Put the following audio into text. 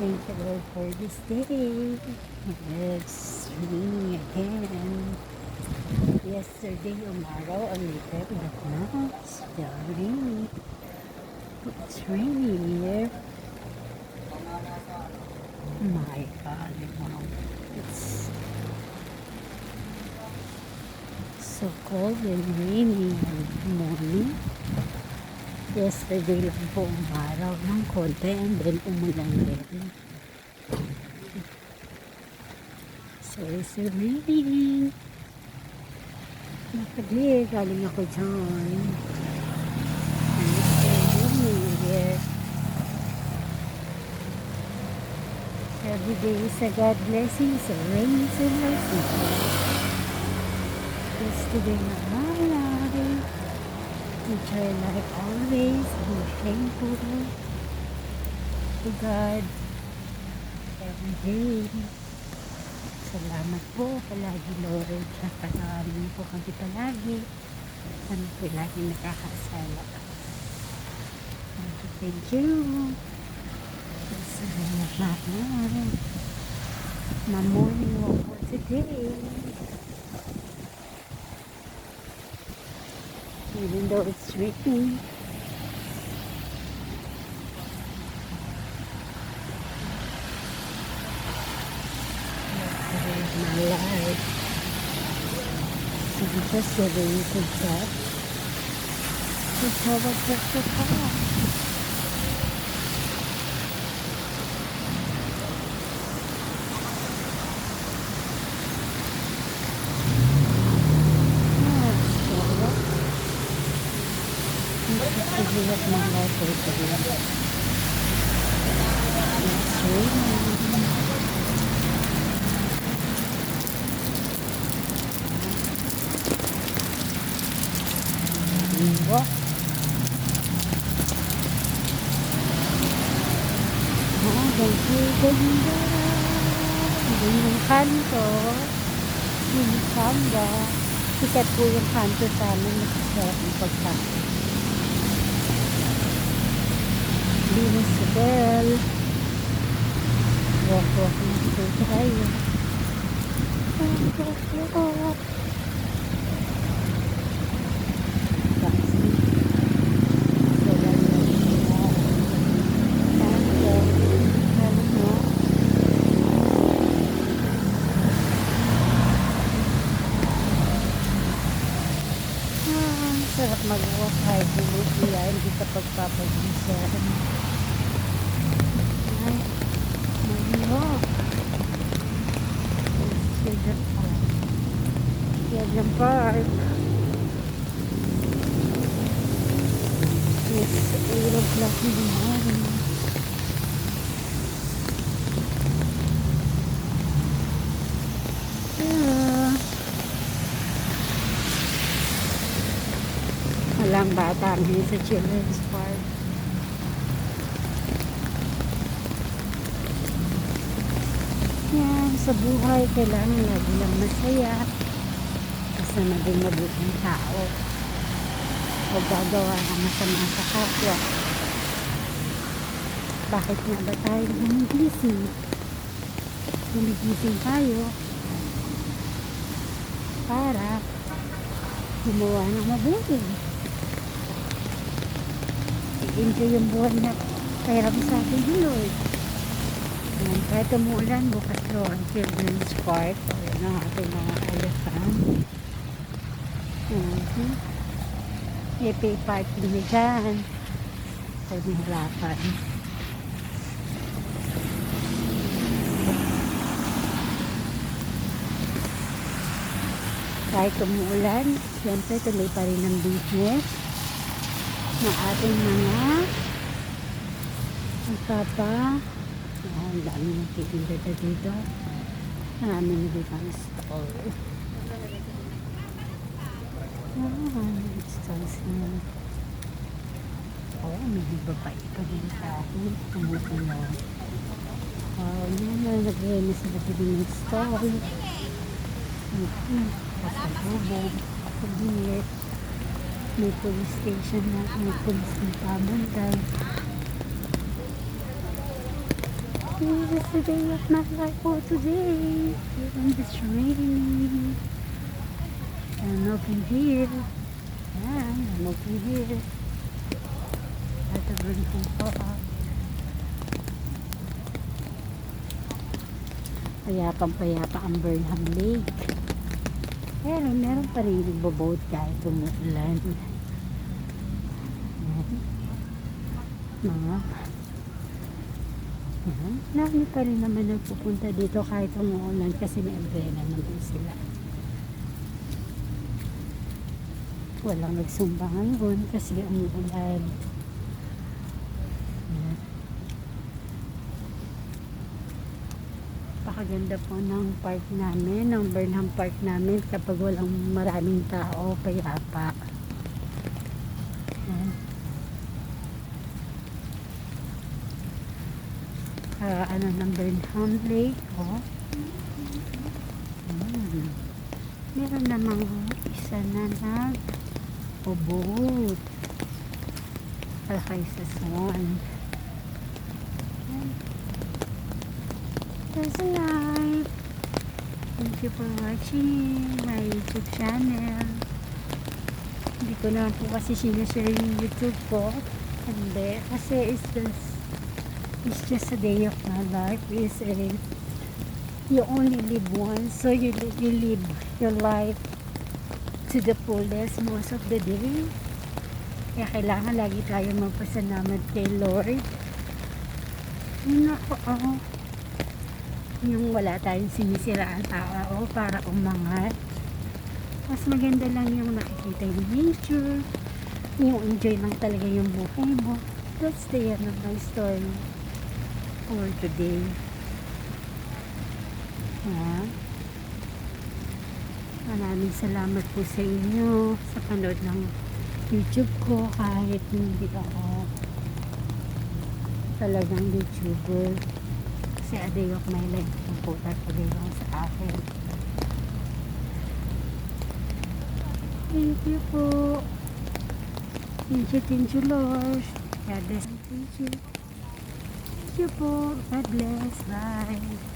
Thank you Lord for this day. It's raining again. Yesterday, umaraw a little, but now it's still raining. It's raining here. My God, wow. It's so cold and rainy in the morning. Yesterday lang po umaraw ng konti and then umulan din. So it's raining. Nakadi, galing ako dyan. Every day is a God blessing, so rain is a blessing. Yesterday na. Try like always, be thankful to God every day. Salamat po palagi Lord sa panawarin po kami palagi. Kami po lagi nakakasala. Thank you, thank you. Salamat na. Ma-morning walk po today. Even though it's raining. my life. I'm just giving you good job. Good job of just the Yes, my life is It's raining. Iwa. Oh, ganda, ganda. Yung kanto. Yung samba. Sikat po yung kanto sa amin. Masasarap yung pagkain. Sa bell. Walk-walk na po tayo. Walk-walk. Sarap mag-walk pagpapagisan. Ay, mag-walk. Sugar Park. Ang park. It's 8 o'clock in morning. Yeah. Walang bata ngayon sa children's park. Yan, sa buhay kailangan lagi lang masaya. Basta maging mabuting tao. Huwag gagawa ng masama sa kapwa. Bakit nga ba tayo gumigising? Gumigising tayo para gumawa ng mabuti. I-enjoy yung buhay na kairam sa atin ni Lord. Yan, kahit umuulan, bukas ro ang children's park. O yan ang ating mga elephant. Mm-hmm. Ipay parking na dyan. Huwag nahirapan. Kahit umuulan, siyempre tuloy pa rin ang business ng ating mga magpapa oh, ang dami ng titinda na dito. Marami na dito ang stall. Ah, stalls na oh, may babae pa din kahit kumukulang oh, yan na lagay na dito ng stall. Mm-hmm. pasalubog pag-init may police station na may police na pabantay This is the day of my life for today. And it's raining. I'm looking here. Yan, I'm looking here. At the drinking po. Payapang payapa ang Burnham Lake. Pero meron pa rin nagbo-boat kahit umuulan. Yan. Mga yan. Marami pa rin naman nagpupunta dito kahit umuulan kasi may umbrella naman sila. Walang nagsumba ngayon kasi umuulan. Yan. Pakaganda po ng park namin, ng Burnham Park namin kapag walang maraming tao, payapa. Yan. Ah, ano ng Burnham Lake, oh. Hmm. Meron namang isa na nag boat. Palakay sa swan. There's a life. Thank you for watching my YouTube channel. Hindi ko naman po kasi sinashare yung YouTube ko. Hindi. Kasi it's just it's just a day of my life is a you only live once so you you live your life to the fullest most of the day. Kaya kailangan lagi tayo magpasalamat kay Lord. Yun ako oh, yung wala tayong sinisiraan tao para umangat. Mas maganda lang yung nakikita yung nature. Yung enjoy lang talaga yung buhay mo. That's the end of my story for today. Ha? Maraming salamat po sa inyo sa panood ng YouTube ko kahit hindi ako talagang YouTuber. Kasi a day of my life po po talaga sa akin. Thank you po. Thank you, thank you, Lord. God bless. Thank you. You po. God bless. Bye.